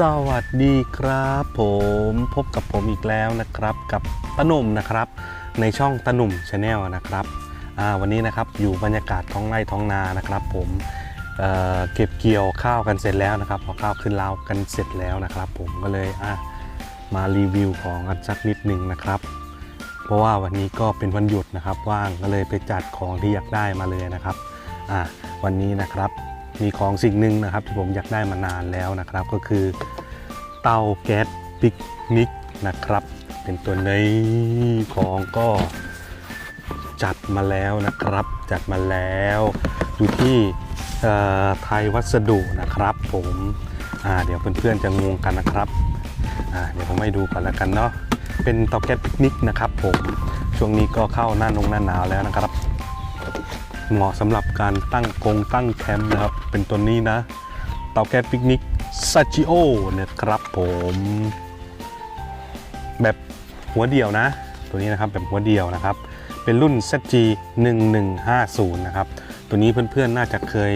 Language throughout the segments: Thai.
สวัสดีครับผมพบกับผมอีกแล้วนะครับ กับตะหนุ่มนะครับ ในช่องตะหนุ่มชาแนลนะครับวันนี้นะครับอยู่บรรยากาศท้องไร่ท้องนานะครับ ผมเเก็บเกี่ยวข้าวกันเสร็จแล้วนะครับพอข้าวขึ้นราวกันเสร็จแล้วนะครับ ผมก็เลยมารีวิวของกันสักนิดหนึ่งนะครับ เพราะว่าวันนี้ก็เป็นวันหยุดนะครับว่างก็เลยไปจัดของที่อยากได้มาเลยนะครับวันนี้นะครับ มีของสิ่งหนึ่งนะครับที่ผมอยากได้มานานแล้วนะครับ ก็คือเตาแก๊สปิกนิกนะครับ เป็นตัวนี้ของก็จัดมาแล้วนะครับ จัดมาแล้วอยู่ที่ไทยวัสดุนะครับ ผมเดี๋ยวเพื่อนๆจะงงกันนะครับเดี๋ยวผมให้ดูก่อนแล้วกันเนาะเป็นเตาแก๊สปิกนิกนะครับ ผมช่วงนี้ก็เข้าหน้านงหน้าหนาวแล้วนะครับ เหมาะสำหรับการตั้งกงตั้งแคมป์นะครับ เป็นตัวนี้นะ เตาแก๊สปิกนิกซาจิโอนะครับผมแบบหัวเดียวนะ ตัวนี้นะครับแบบหัวเดียวนะครับ เป็นรุ่น ZG 1150นะครับ ตัวนี้เพื่อนๆน่าจะเคย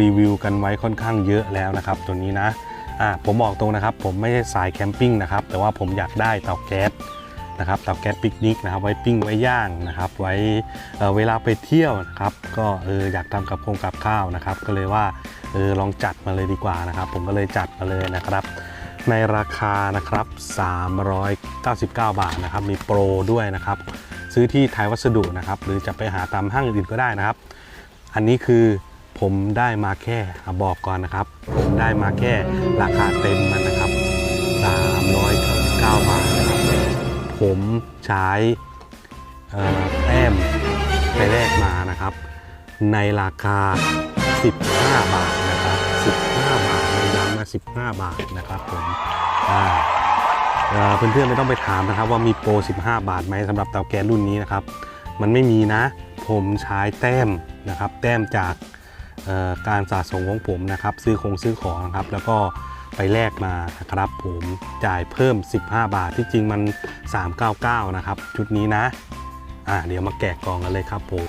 รีวิวกันไว้ค่อนข้างเยอะแล้วนะครับ ตัวนี้นะอ่าผมบอกตรงนะครับ ผมไม่ใช่สายแคมปิ้งนะครับ แต่ว่าผมอยากได้เตาแก๊ส นะครับเตาแก๊สปิกนิกนะครับไว้ปิ้งไว้ย่างนะครับ ไว้เเวลาไปเที่ยวนะครับ ก็เอออยากทำกับโครงกับข้าวนะครับ ก็เลยว่าเออลองจัดมาเลยดีกว่านะครับ ผมก็เลยจัดมาเลยนะครับ ในราคานะครับ 399 บาทนะครับ มีโปรด้วยนะครับ ซื้อที่ไทยวัสดุนะครับ หรือจะไปหาตามห้างอื่นก็ได้นะครับ อันนี้คือผมได้มาแค่บอกก่อนนะครับ ผมได้มาแค่ราคาเต็มมันนะครับ 399 บาทนะครับ ผมใช้เอ่อแต้มไปแลกมานะครับ ในราคา 15 บาทนะครับ 15 บาทย้ำนะ15 บาทนะครับผมเอ่อเพื่อนๆไม่ต้องไปถามนะครับ ว่ามีโปร 15 บาทไหมสำหรับเตาแก๊สรุ่นนี้นะครับ มันไม่มีนะ ผมใช้แต้มนะครับ แต้มจากการสะสมของผมนะครับ ซื้อคงซื้อของนะครับ แล้วก็ ไปแลกมานะครับผมจ่ายเพิ่ม 15 บาทที่จริงมัน 399 นะครับ ชุดนี้นะอะเดี๋ยวมาแกะกล่องกันเลยครับผม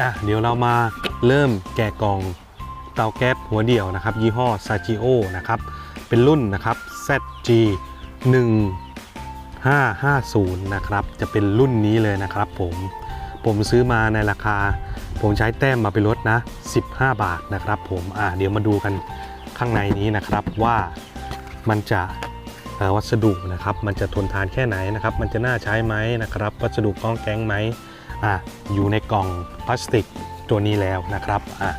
อะเดี๋ยวเรามาเริ่มแกะกล่องเตาแก๊สหัวเดี่ยวนะครับ ยี่ห้อ s a g i o นะครับ เป็นรุ่นนะครับ ZG 1 550 นะครับ จะเป็นรุ่นนี้เลยนะครับผมผมซื้อมาในราคา ผมใช้แต้มมาไปลดนะ 15 บาทนะครับผมอ่าเดี๋ยวมาดูกัน ข้างในนี้นะครับว่ามันจะวัสดุนะครับมันจะทนทานแค่ไหนนะครับมันจะน่าใช้ไหมนะครับ วัสดุกล้องแก๊งไหมอ่าอยู่ในกล่องพลาสติกตัวนี้แล้วนะครับอ่า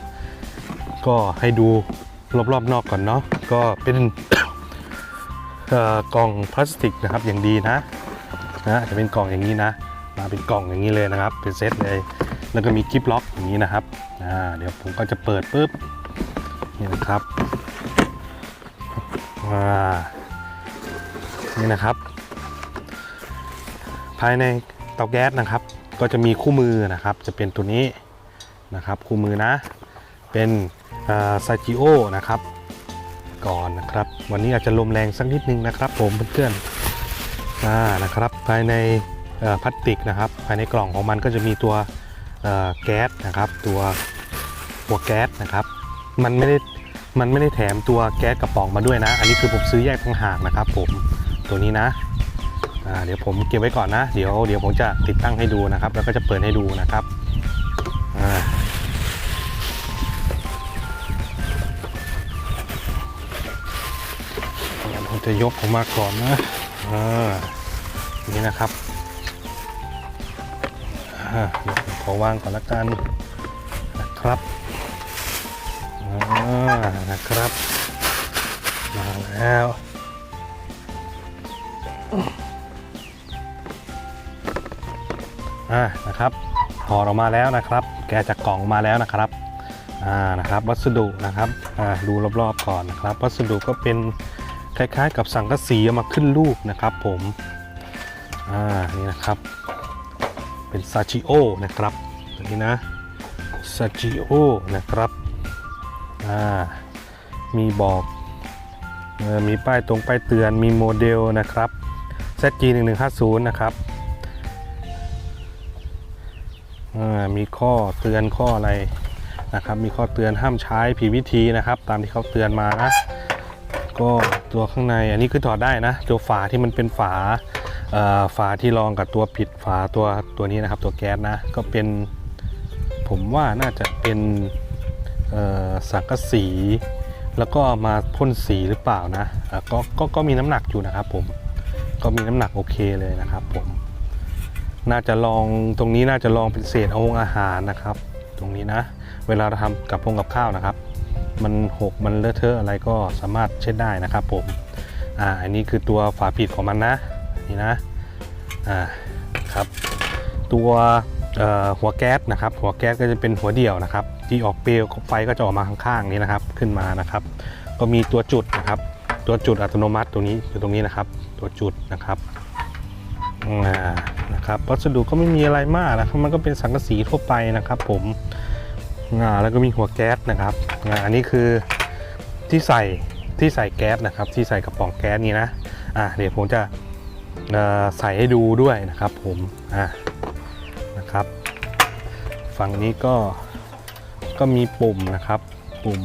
ก็ให้ดูรอบๆนอกก่อนเนาะก็เป็นเอ่อกล่องพลาสติกนะครับอย่างดีนะนะจะเป็นกล่องอย่างนี้นะมาเป็นกล่องอย่างนี้เลยนะครับ เป็นเซตเลยแล้วก็มีคลิปล็อกอย่างนี้นะครับอ่าเดี๋ยวผมก็จะเปิดปุ๊บนี่นะครับ นี่นะครับ ภายในเตาแก๊สนะครับ ก็จะมีคู่มือนะครับ จะเป็นตัวนี้นะครับคู่มือนะ เป็นซาจิโอนะครับ ก่อนนะครับ วันนี้อาจจะลมแรงสักนิดนึงนะครับ ผมเพื่อนๆนะครับ ภายในพลาสติกนะครับ ภายในกล่องของมันก็จะมีตัวแก๊สนะครับ ตัวหัวแก๊สนะครับ มันไม่ได้ มันไม่ได้แถมตัวแก๊สกระป๋องมาด้วยนะ อันนี้คือผมซื้อแยกต่างหากนะครับ ผมตัวนี้นะเดี๋ยวผมเก็บไว้ก่อนนะ เดี๋ยวเดี๋ยวผมจะติดตั้งให้ดูนะครับ แล้วก็จะเปิดให้ดูนะครับอ่าผมจะยกออกมาก่อนนะอ่านี่นะครับเดี๋ยวขอวางก่อนละกันนะครับ นะครับ มาแล้ว อ่า นะครับถอออกมาแล้วนะครับ แกะจากกล่องมาแล้วนะครับ อ่า นะครับ วัสดุนะครับ อ่า ดูรอบๆก่อนนะครับ วัสดุก็เป็นคล้ายๆ กับสังกะสีเอามาขึ้นรูปนะครับ ผม อ่า นี่นะครับ เป็นซาชิโอนะครับ ตัวนี้นะซาชิโอนะครับ มีบอกอมีป้ายตรงป้ายเตือนมีโมเดลนะครับ ZG 1 1 5 0 นะครับมีข้อเตือนข้ออะไรนะครับ มีข้อเตือนห้ามใช้ผิดวิธีนะครับ ตามที่เขาเตือนมานะก็ตัวข้างในอันนี้คือถอดได้นะตัวฝาที่มันเป็นฝาฝาที่รองกับตัวปิดฝาตัวตัวนี้นะครับ ตัวแก๊สนะก็เป็นผมว่าน่าจะเป็น สังกะสี แล้วก็มาพ่นสีหรือเปล่านะก็ก็ก็มีน้ำหนักอยู่นะครับผมก็มีน้ำหนักโอเคเลยนะครับผมน่าจะลองตรงนี้น่าจะลองเป็นเศษเอาอาหารนะครับ ตรงนี้นะ เวลาเราทำกับพงกับข้าวนะครับ มันหกมันเลอะเทอะอะไรก็สามารถเช็ดได้นะครับผมอ่าอันนี้คือตัวฝาปิดของมันนะนี่นะอ่าครับตัวหัวแก๊สนะครับ หัวแก๊สก็จะเป็นหัวเดี่ยวนะครับ ที่ออกเปลวไฟก็จะออกมาข้างๆนี้นะครับขึ้นมานะครับ ก็มีตัวจุดนะครับ ตัวจุดอัตโนมัติตรงนี้อยู่ตรงนี้นะครับ ตัวจุดนะครับอ่านะครับวัสดุก็ไม่มีอะไรมากนะครับ มันก็เป็นสังกะสีทั่วไปนะครับ ผมอ่าแล้วก็มีหัวแก๊สนะครับอ่าอันนี้คือที่ใส่ที่ใส่แก๊สนะครับ ที่ใส่กระป๋องแก๊สนี้นะอ่าเดี๋ยวผมจะใส่ให้ดูด้วยนะครับ ผมอ่านะครับ ฝั่งนี้ก็ ก็มีปุ่มนะครับ ปุ่ม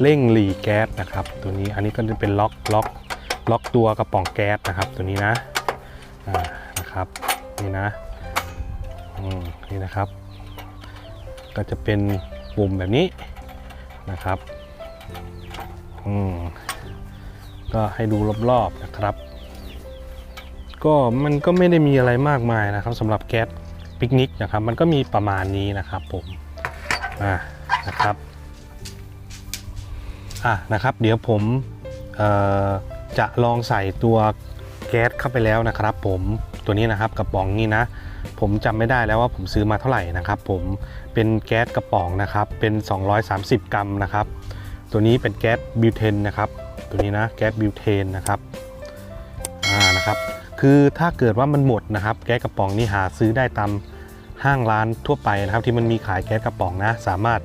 เร่งหลีแก๊สนะครับ ตัวนี้อันนี้ก็จะเป็นล็อกล็อกล็อกตัวกระป๋องแก๊สนะครับ ตัวนี้นะนะครับนี่นะนี่นะครับ ก็จะเป็นปุ่มแบบนี้นะครับอืมก็ให้ดูรอบๆนะครับ ก็มันก็ไม่ได้มีอะไรมากมายนะครับสำหรับแก๊สปิกนิกนะครับ มันก็มีประมาณนี้นะครับผม อ่านะครับอะนะครับ เดี๋ยวผมจะลองใส่ตัวแก๊สเข้าไปแล้วนะครับ ผมตัวนี้นะครับกระป๋องนี้นะ ผมจำไม่ได้แล้วว่าผมซื้อมาเท่าไหร่นะครับ ผมเป็นแก๊สกระป๋องนะครับ เป็น 230 กรัมนะครับ ตัวนี้เป็นแก๊สบิวเทนนะครับ ตัวนี้นะแก๊สบิวเทนนะครับอ่านะครับ คือถ้าเกิดว่ามันหมดนะครับ แก๊สกระป๋องนี่หาซื้อได้ตาม ห้างร้านทั่วไปนะครับ ที่มันมีขายแก๊สกระป๋องนะ สามารถ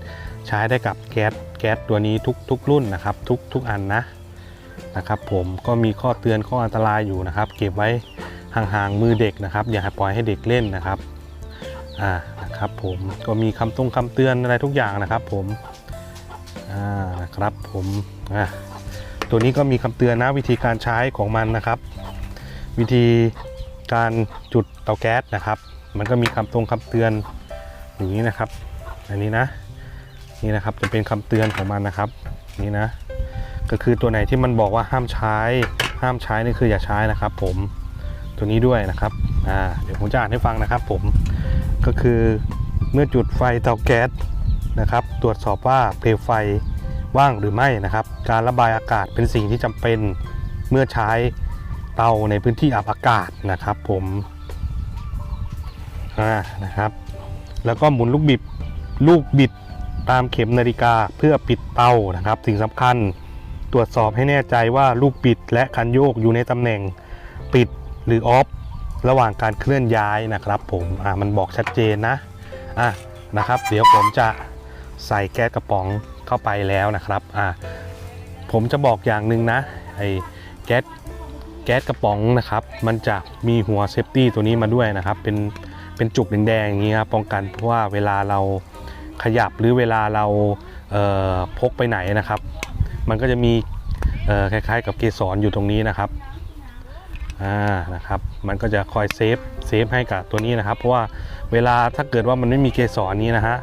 ใช้ได้กับแก๊สแก๊สตัวนี้ทุกทุกรุ่นนะครับ ทุกทุกอันนะนะครับ ผมก็มีข้อเตือนข้ออันตรายอยู่นะครับ เก็บไว้ห่างๆมือเด็กนะครับ อย่าปล่อยให้เด็กเล่นนะครับอ่านะครับ ผมก็มีคำตรงคำเตือนอะไรทุกอย่างนะครับ ผมอ่านะครับผมอ่าตัวนี้ก็มีคำเตือนนะวิธีการใช้ของมันนะครับ วิธีการจุดเตาแก๊สนะครับ มันก็มีคำตรงคำเตือนอย่างนี้นะครับ อันนี้นะนี่นะครับจะเป็นคำเตือนของมันนะครับนี่นะ ก็คือตัวไหนที่มันบอกว่าห้ามใช้ ห้ามใช้นี่คืออย่าใช้นะครับ ผมตัวนี้ด้วยนะครับอ่าเดี๋ยวผมจะอ่านให้ฟังนะครับ ผมก็คือเมื่อจุดไฟเตาแก๊สนะครับ ตรวจสอบว่าเปลวไฟว่างหรือไม่นะครับ การระบายอากาศเป็นสิ่งที่จำเป็นเมื่อใช้เตาในพื้นที่อับอากาศนะครับ ผม อ่านะครับ แล้วก็หมุนลูกบิดลูกบิดตามเข็มนาฬิกาเพื่อปิดเตานะครับ สิ่งสำคัญตรวจสอบให้แน่ใจว่าลูกปิดและคันโยกอยู่ในตำแหน่งปิดหรือออฟระหว่างการเคลื่อนย้ายนะครับ ผมอ่ามันบอกชัดเจนนะอะนะครับ เดี๋ยวผมจะใส่แก๊สกระป๋องเข้าไปแล้วนะครับอ่าผมจะบอกอย่างหนึ่งนะไอ้แก๊สแก๊สกระป๋องนะครับ มันจะมีหัวเซฟตี้ตัวนี้มาด้วยนะครับ เป็น เป็นจุกแดงๆอย่างนี้ครับป้องกันเพราะว่าเวลาเราขยับหรือเวลาเราเพกไปไหนนะครับ มันก็จะมีคล้ายๆ กับเกสรอยู่ตรงนี้นะครับอ่านะครับ มันก็จะคอยเซฟเซฟให้กับตัวนี้นะครับ เพราะว่าเวลาถ้าเกิดว่ามันไม่มีเกสรนี้นะฮะ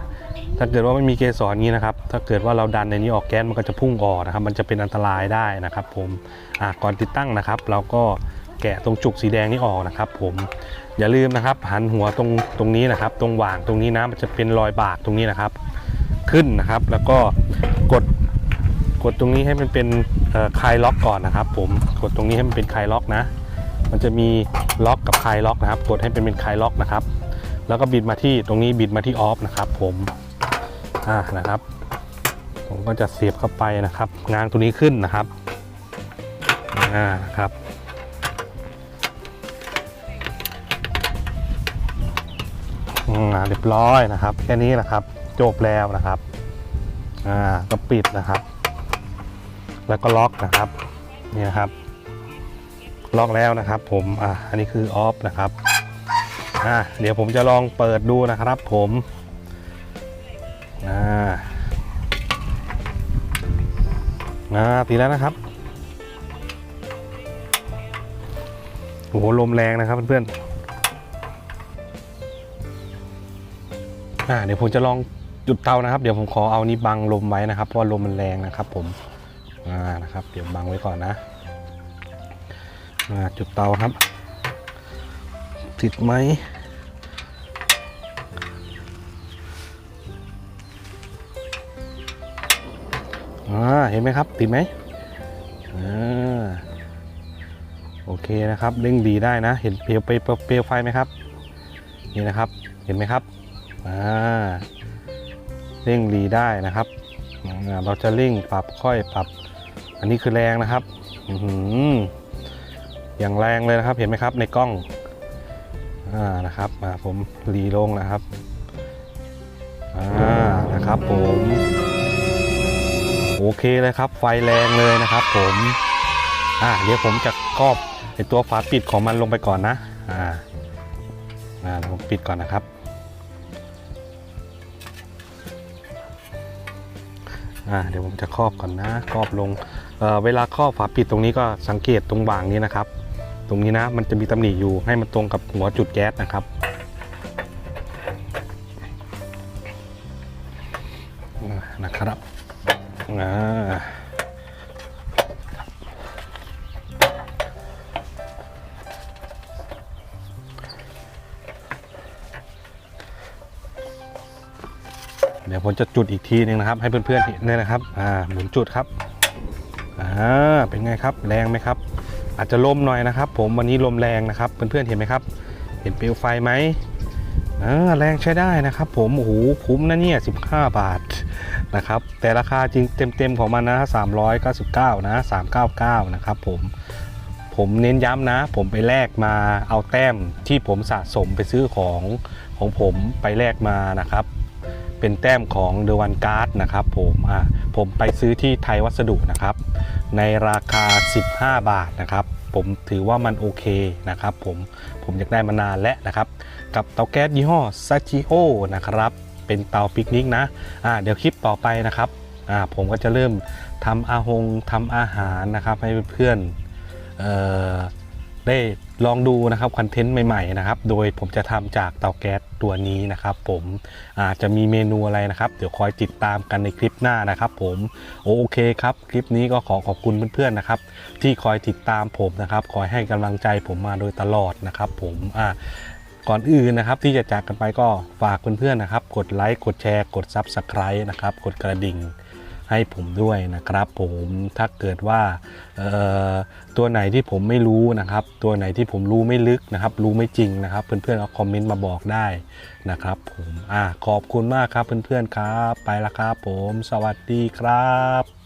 ถ้าเกิดว่าไม่มีเกสรนี้นะครับ ถ้าเกิดว่าเราดันในนี้ออกแก๊สมันก็จะพุ่งออกนะครับ มันจะเป็นอันตรายได้นะครับ ผมอ่าก่อนติดตั้งนะครับ เราก็ แกะตรงจุกสีแดงนี้ออกนะครับ ผมอย่าลืมนะครับหันหัวตรงตรงนี้นะครับ ตรงหว่างตรงนี้นะมันจะเป็นรอยบากตรงนี้นะครับ ขึ้นนะครับ แล้วก็กดกดตรงนี้ให้มันเป็นคลายล็อกก่อนนะครับ ผมกดตรงนี้ให้มันเป็นคลายล็อกนะ มันจะมีล็อกกับคลายล็อกนะครับ กดให้เป็นเป็นคลายล็อกนะครับ แล้วก็บิดมาที่ตรงนี้บิดมาที่ออฟนะครับ ผมอ่านะครับ ผมก็จะเสียบเข้าไปนะครับ งานตัวนี้ขึ้นนะครับอ่านะครับ เรียบร้อยนะครับ แค่นี้นะครับจบแล้วนะครับอ่าก็ปิดนะครับ แล้วก็ล็อกนะครับนี่นะครับ ล็อกแล้วนะครับ ผมอ่าอันนี้คือออฟนะครับอ่าเดี๋ยวผมจะลองเปิดดูนะครับ ผมอ่าอ่าตีแล้วนะครับโอ้โหลมแรงนะครับเพื่อนๆ อ่าเดี๋ยวผมจะลองจุดเตานะครับ เดี๋ยวผมขอเอานี้บังลมไว้นะครับ เพราะว่าลมมันแรงนะครับ ผมอ่านะครับ เดี๋ยวบังไว้ก่อนนะอ่าจุดเตาครับ ติดไหมอ่าเห็นไหมครับ ติดไหมอ่าโอเคนะครับเร่งดีได้นะ เห็นเปลวเปเปลวไฟไหมครับ นี่นะครับ เห็นไหมครับ อ่าเร่งดีได้นะครับ เราจะเร่งปรับค่อยปรับ อันนี้คือแรงนะครับอย่างแรงเลยนะครับเห็นไหมครับในกล้องอ่านะครับมาผมรีลงนะครับอ่านะครับผมโอเคเลยครับ ไฟแรงเลยนะครับ ผมอ่าเดี๋ยวผมจะครอบไอตัวฝาปิดของมันลงไปก่อนนะอ่าอ่าผมปิดก่อนนะครับ อ่าเดี๋ยวผมจะครอบก่อนนะครอบลงเเวลาครอบฝาปิดตรงนี้ก็สังเกตตรงบ่างนี้นะครับ ตรงนี้นะมันจะมีตำหนิอยู่ให้มันตรงกับหัวจุดแก๊สนะครับ จะจุดอีกทีหนึงนะครับ ให้เพื่อนๆเห็นเลยนะครับอ่าหมุนจุดครับอ่าเป็นไงครับแรงไหมครับ อาจจะลมหน่อยนะครับ ผมวันนี้ลมแรงนะครับเพื่อนๆเห็นไหมครับ เห็นเปลวไฟไหมอ่าแรงใช้ได้นะครับ ผมโอ้โหคุ้มนะเนี่ย15 บาทนะครับแต่ราคาจริงเต็มๆของมันนะ399นะ399นะครับผมผมเน้นย้ำนะ ผมไปแลกมาเอาแต้มที่ผมสะสมไปซื้อของของผมไปแลกมานะครับ เป็นแต้มของเดวันการ์ดนะครับผมอ่าผมไปซื้อที่ไทยวัสดุนะครับ ในราคา 15 บาทนะครับ ผมถือว่ามันโอเคนะครับ ผมผมอยากได้มานานแล้วนะครับ กับเตาแก๊สยี่ห้อ s a g i o นะครับ เป็นเตาปิกนิกนะอ่าเดี๋ยวคลิปต่อไปนะครับอ่าผมก็จะเริ่มทำอาหงทำอาหารนะครับ ให้เพื่อนๆเอ่อได้ ลองดูนะครับคอนเทนต์ใหม่ๆนะครับ โดยผมจะทำจากเตาแก๊สตัวนี้นะครับ ผมอาจจะมีเมนูอะไรนะครับ เดี๋ยวคอยติดตามกันในคลิปหน้านะครับผมโอเคครับ คลิปนี้ก็ขอขอบคุณเพื่อนๆนะครับ ที่คอยติดตามผมนะครับ คอยให้กำลังใจผมมาโดยตลอดนะครับ ผมอ่าก่อนอื่นนะครับที่จะจากกันไปก็ฝากเพื่อนๆนะครับ กดไลค์กดแชร์ กด Subscribe นะครับ กดกระดิ่ง ให้ผมด้วยนะครับ ผมถ้าเกิดว่าตัวไหนที่ผมไม่รู้นะครับ ตัวไหนที่ผมรู้ไม่ลึกนะครับ รู้ไม่จริงนะครับ เพื่อนๆเอาคอมเมนต์มาบอกได้นะครับ ผมอ่าขอบคุณมากครับเพื่อนๆครับ ไปละครับผม สวัสดีครับ